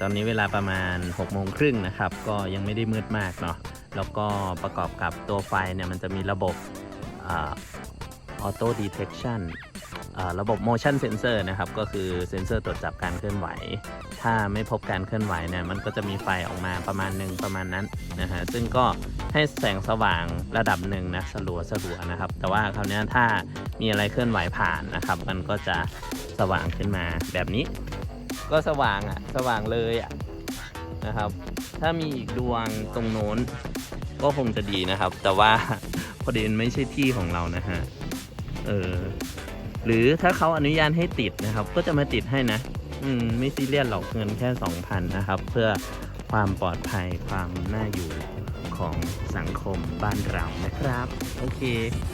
ตอนนี้เวลาประมาณ6กโมงครึ่งนะครับ ก็ยังไม่ได้มืดมากเนาะแล้วก็ประกอบกับตัวไฟเนี่ยมันจะมีระบบออโต้ดีเทคชั่นระบบ motion sensor นะครับ ก็คือเซ็นเซอร์ตรวจจับการเคลื่อนไหว ถ้าไม่พบการเคลื่อนไหวเนี่ย มันก็จะมีไฟออกมาประมาณหนึ่งประมาณนั้นนะฮะ ซึ่งก็ให้แสงสว่างระดับหนึ่งนะสลัวสลัวนะครับ แต่ว่าคราวนี้ถ้ามีอะไรเคลื่อนไหวผ่านนะครับ มันก็จะสว่างขึ้นมาแบบนี้ ก็สว่างอะ่ะ สว่างเลยอะ่ะนะครับ ถ้ามีอีกดวงตรงโน้น ก็คงจะดีนะครับ แต่ว่าพอดีมันไม่ใช่ที่ของเรานะฮะเออหรือถ้าเขาอนุญาตให้ติดนะครับ ก็จะมาติดให้นะ อืมไม่ซีเรียสหรอกเงินแค่2,000นะครับ เพื่อความปลอดภัยความน่าอยู่ของสังคมบ้านเรานะครับ โอเค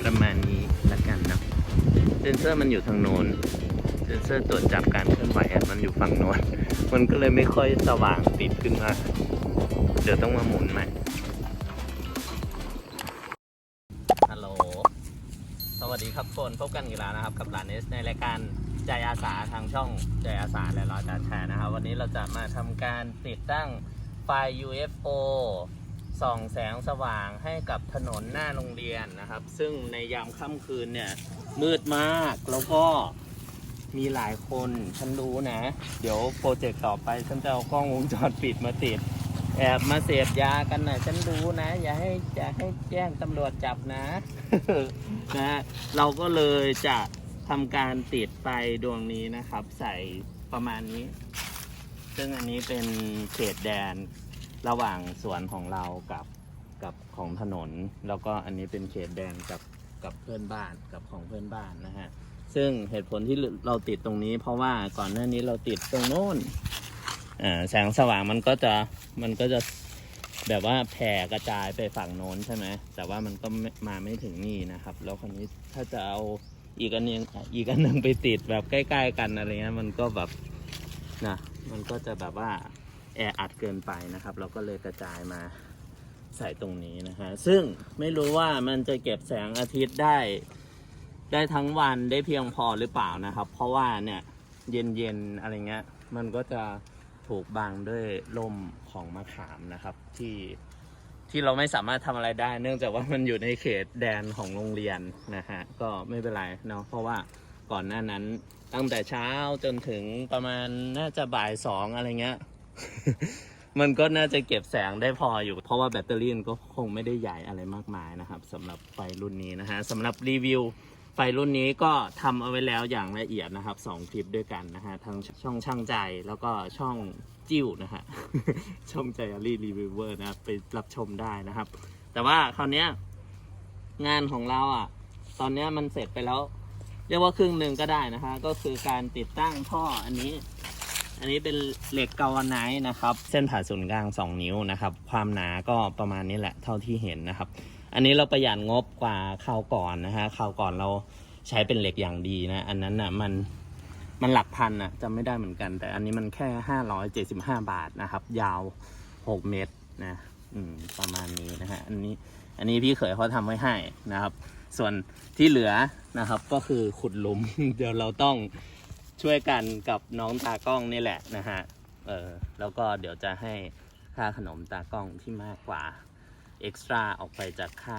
ประมาณนี้ละกันนะเซนเซอร์มันอยู่ทางโน้น เซนเซอร์ตรวจจับการเคลื่อนไหวมันอยู่ฝั่งโน้นมันก็เลยไม่ค่อยสว่างติดขึ้นมา เดี๋ยวต้องมาหมุนใหม่ฮัลโหล สวัสดีครับทุกคนพบกันอีกแล้วนะครับ กับหลานเอสในรายการใจอาสาทางช่องใจอาสาและรอจัดแชร์นะครับ วันนี้เราจะมาทำการติดตั้งไฟ UFO ส่องแสงสว่างให้กับถนนหน้าโรงเรียนนะครับ ซึ่งในยามค่ำคืนเนี่ยมืดมากแล้วก็ มีหลายคนฉันรู้นะ เดี๋ยวโปรเจกต์ต่อไปฉันจะเอากล้องวงจรปิดมาติด แอบมาเสพยากันนะฉันรู้นะ อย่าให้อย่าให้แจ้งตำรวจจับนะ นะเราก็เลยจะทำการติดไฟดวงนี้นะครับ ใส่ประมาณนี้ ซึ่งอันนี้เป็นเขตแดนระหว่างสวนของเรากับกับของถนน แล้วก็อันนี้เป็นเขตแดนกับกับเพื่อนบ้านกับของเพื่อนบ้านนะฮะ ซึ่งเหตุผลที่เราติดตรงนี้ เพราะว่าก่อนหน้านี้เราติดตรงโน้นอ่าแสงสว่างมันก็จะมันก็จะแบบว่าแผ่กระจายไปฝั่งโน้นใช่ไหมแต่ว่ามันก็มาไม่ถึงนี่นะครับ แล้วคราวนี้ถ้าจะเอาอีกอันหนึงอีกอันหนึงไปติดแบบใกล้ ๆ กันอะไรเงี้ยมันก็แบบนะมันก็จะแบบว่าแออัดเกินไปนะครับ เราก็เลยกระจายมาใส่ตรงนี้นะฮะซึ่งไม่รู้ว่ามันจะเก็บแสงอาทิตย์ได้ ได้ทั้งวันได้เพียงพอหรือเปล่านะครับ เพราะว่าเนี่ยเย็นๆอะไรเงี้ย มันก็จะถูกบังด้วยลมของมะขามนะครับที่ที่เราไม่สามารถทำอะไรได้ เนื่องจากว่ามันอยู่ในเขตแดนของโรงเรียนนะฮะก็ไม่เป็นไรเนาะเพราะว่าก่อนหน้านั้นตั้งแต่เช้าจนถึงประมาณน่าจะบ่ายสองอะไรเงี้ยมันก็น่าจะเก็บแสงได้พออยู่ เพราะว่าแบตเตอรี่มันก็คงไม่ได้ใหญ่อะไรมากมายนะครับสำหรับไฟรุ่นนี้นะฮะสำหรับรีวิว ไฟรุ่นนี้ก็ทำเอาไว้แล้วอย่างละเอียดนะครับสองคลิปด้วยกันนะฮะทั้งช่องช่างใจแล้วก็ช่องจิ้วนะฮะช่องใจอารีรีวิวเวอร์นะครับไปรับชมได้นะครับ แต่ว่าคราวนี้งานของเราอะ ตอนนี้มันเสร็จไปแล้ว เรียกว่าครึ่งหนึ่งก็ได้นะฮะก็คือการติดตั้งท่ออันนี้ อันนี้เป็นเหล็กกาวไนท์นะครับ เส้นผ่าศูนย์กลาง 2 นิ้วนะครับ ความหนาก็ประมาณนี้แหละเท่าที่เห็นนะครับ อันนี้เราประหยัดงบกว่าคราวก่อนนะฮะคราวก่อนเราใช้เป็นเหล็กอย่างดีนะ อันนั้นน่ะมันมันหลักพันอะจำไม่ได้เหมือนกัน แต่อันนี้มันแค่575บห้าบาทนะครับ ยาว6เมตรนะอืมประมาณนี้นะฮะอันนี้อันนี้พี่เขยเขาทำไว้ให้นะครับ ส่วนที่เหลือนะครับก็คือขุดหลุม เดี๋ยวเราต้องช่วยกันกับน้องตากล้องนี่แหละนะฮะเออแล้วก็เดี๋ยวจะให้ค่าขนมตากล้องที่มากกว่า เอ็กซ์ตร้าออกไปจากค่า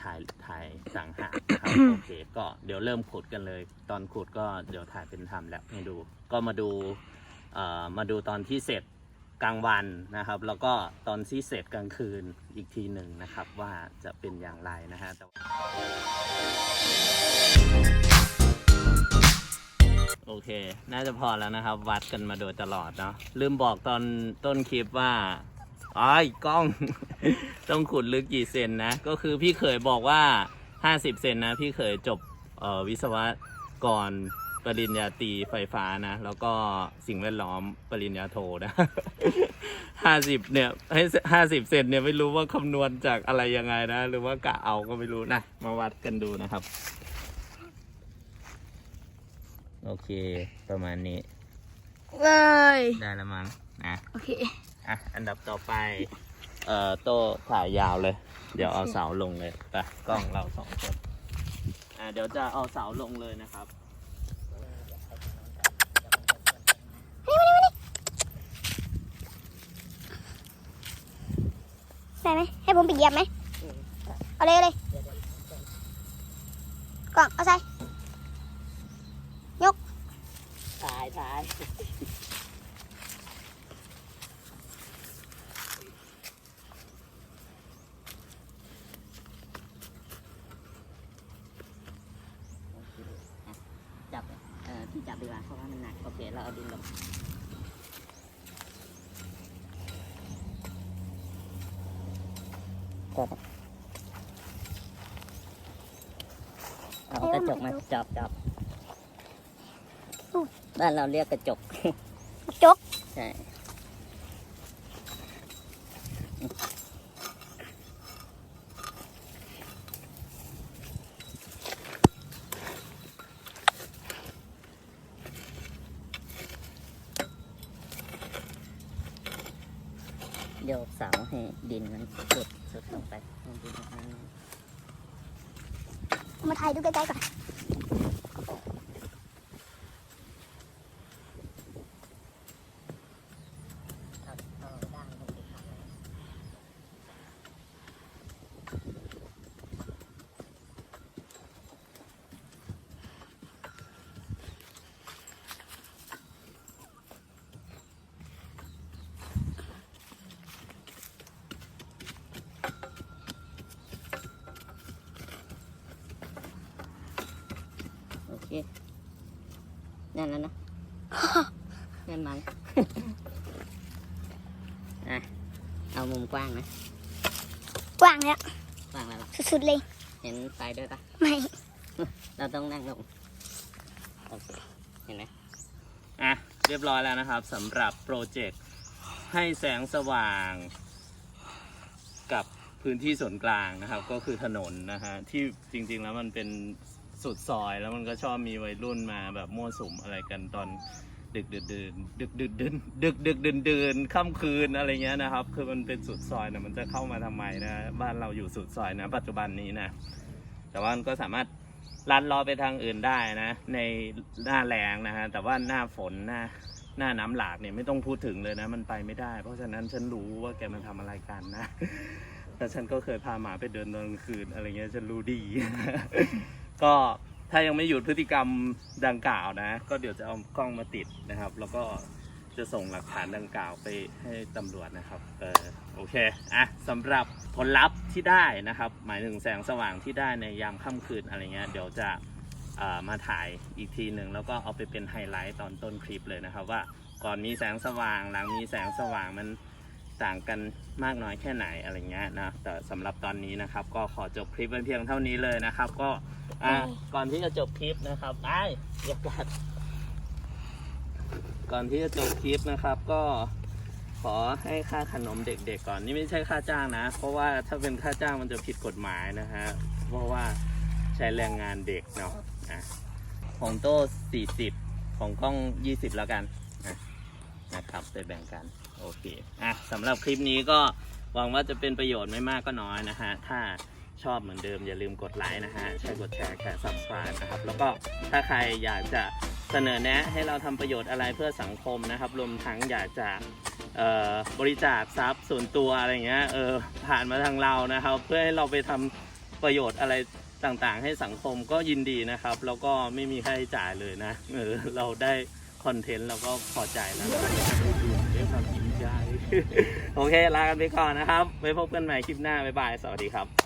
ถ่ายถ่ายต่างหากนะครับ โอเค ก็เดี๋ยวเริ่มขุดกันเลย ตอนขุดก็เดี๋ยวถ่ายเป็นทำแล้วให้ดู ก็มาดูเอ่อมาดูตอนที่เสร็จกลางวันนะครับ แล้วก็ตอนที่เสร็จกลางคืนอีกทีหนึ่งนะครับ ว่าจะเป็นอย่างไรนะฮะแต่ว่าโอเค น่าจะพอแล้วนะครับ วัดกันมาโดยตลอดเนาะลืมบอกตอนต้นคลิปว่า อ้ายกล้อง ต้องขุดลึกกี่เซนนะ ก็คือพี่เคยบอกว่า 50 เซนนะ พี่เคยจบเอ่อวิศวกรปริญญาตรีไฟฟ้านะ แล้วก็สิ่งแวดล้อมปริญญาโทนะ50เนี่ยให้50เซนเนี่ยไม่รู้ว่าคำนวณจากอะไรยังไงนะ หรือว่ากะเอาก็ไม่รู้นะ มาวัดกันดูนะครับ โอเค ประมาณนี้ เลย ได้แล้วมั้งนะ โอเค อะ อันดับต่อไป เอ่อ โต้ถ่ายยาวเลย เดี๋ยวเอาเสาลงเลยไปกล้องเราสองคนอะเดี๋ยวจะเอาเสาลงเลยนะครับได้ไหมให้ผมปิดเหยียบไหมเอาเลยเลยกล่องเอาใส่ยกถ่ายถ่าย ก็ได้เอากระจกมาจับจับบ้านเราเรียกกระจกจก ใช่ โยกเสา ให้ดินมันสุดสุดลงไปให้ดินมันมาถ่ายดูใกล้ๆก่อน เอาเอาด้านลงไปข้างใน โอ เคแน่นแล้วนะแน่นมันอะเอามุมกว้างนะ กว้างแล้ว กว้างแล้วเหรอสุดๆเลย เห็นไฟด้วยปะไม่ เราต้องนั่งลงโอเคเห็นไหมอะ เรียบร้อยแล้วนะครับสำหรับโปรเจกต์ให้แสงสว่าง กับพื้นที่ส่วนกลางนะครับ ก็คือถนนนะฮะที่จริงๆแล้วมันเป็น สุดซอยแล้วมันก็ชอบมีวัยรุ่นมาแบบมั่วสุมอะไรกันตอนดึกดินเดินดึกดึกเดินดึกดึกเดินเดินค่ำคืนอะไรเงี้ยนะครับ คือมันเป็นสุดซอยนะมันจะเข้ามาทำไมนะบ้านเราอยู่สุดซอยนะ ปัจจุบันนี้นะ แต่ว่ามันก็สามารถลัดล้อไปทางอื่นได้นะ ในหน้าแรงนะฮะแต่ว่าหน้าฝนหน้าหน้าน้ำหลากเนี่ยไม่ต้องพูดถึงเลยนะ มันไปไม่ได้ เพราะฉะนั้นฉันรู้ว่าแกมันทำอะไรกันนะแต่ฉันก็เคยพาหมาไปเดินตอนกลางคืนอะไรเงี้ยฉันรู้ดี ก็ถ้ายังไม่หยุดพฤติกรรมดังกล่าวนะ ก็เดี๋ยวจะเอากล้องมาติดนะครับ แล้วก็จะส่งหลักฐานดังกล่าวไปให้ตำรวจนะครับ เออโอเค อะสำหรับผลลัพธ์ที่ได้นะครับ หมายถึงแสงสว่างที่ได้ในยามค่ำคืนอะไรเงี้ย เดี๋ยวจะเอ่อมาถ่ายอีกทีหนึ่งแล้วก็เอาไปเป็นไฮไลท์ตอนต้นคลิปเลยนะครับ ว่าก่อนมีแสงสว่างหลังมีแสงสว่างมัน ต่างกันมากน้อยแค่ไหนอะไรเงี้ยนะแต่สำหรับตอนนี้นะครับ ก็ขอจบคลิปไว้เพียงเท่านี้เลยนะครับ ก็อะก่อนที่จะจบคลิปนะครับไอ้เดี๋ยวกัดก่อนที่จะจบคลิปนะครับ ก็ขอให้ค่าขนมเด็กๆก่อนนี่ไม่ใช่ค่าจ้างนะ เพราะว่าถ้าเป็นค่าจ้างมันจะผิดกฎหมายนะฮะเพราะว่าใช้แรงงานเด็กเนาะอะของโต้40 ของกล้อง 20 แล้วกันนะนะครับไปแบ่งกัน โอเคอะสำหรับคลิปนี้ก็หวังว่าจะเป็นประโยชน์ไม่มากก็น้อยนะฮะ ถ้าชอบเหมือนเดิมอย่าลืมกดไลค์นะฮะใช่กดแชร์แค่ subscribe นะครับ แล้วก็ถ้าใครอยากจะเสนอแนะให้เราทำประโยชน์อะไรเพื่อสังคมนะครับ รวมทั้งอยากจะบริจาคทรัพย์ส่วนตัวอะไรเงี้ยเออผ่านมาทางเรานะครับ เพื่อให้เราไปทำประโยชน์อะไรต่างๆ ให้สังคมก็ยินดีนะครับ แล้วก็ไม่มีค่าใช้จ่ายเลยนะเออเราได้คอนเทนต์เราก็พอใจแล้วนะด้วยความ โอเค ลากันไปก่อนนะครับไว้พบกันใหม่คลิปหน้า บ๊ายบาย สวัสดีครับ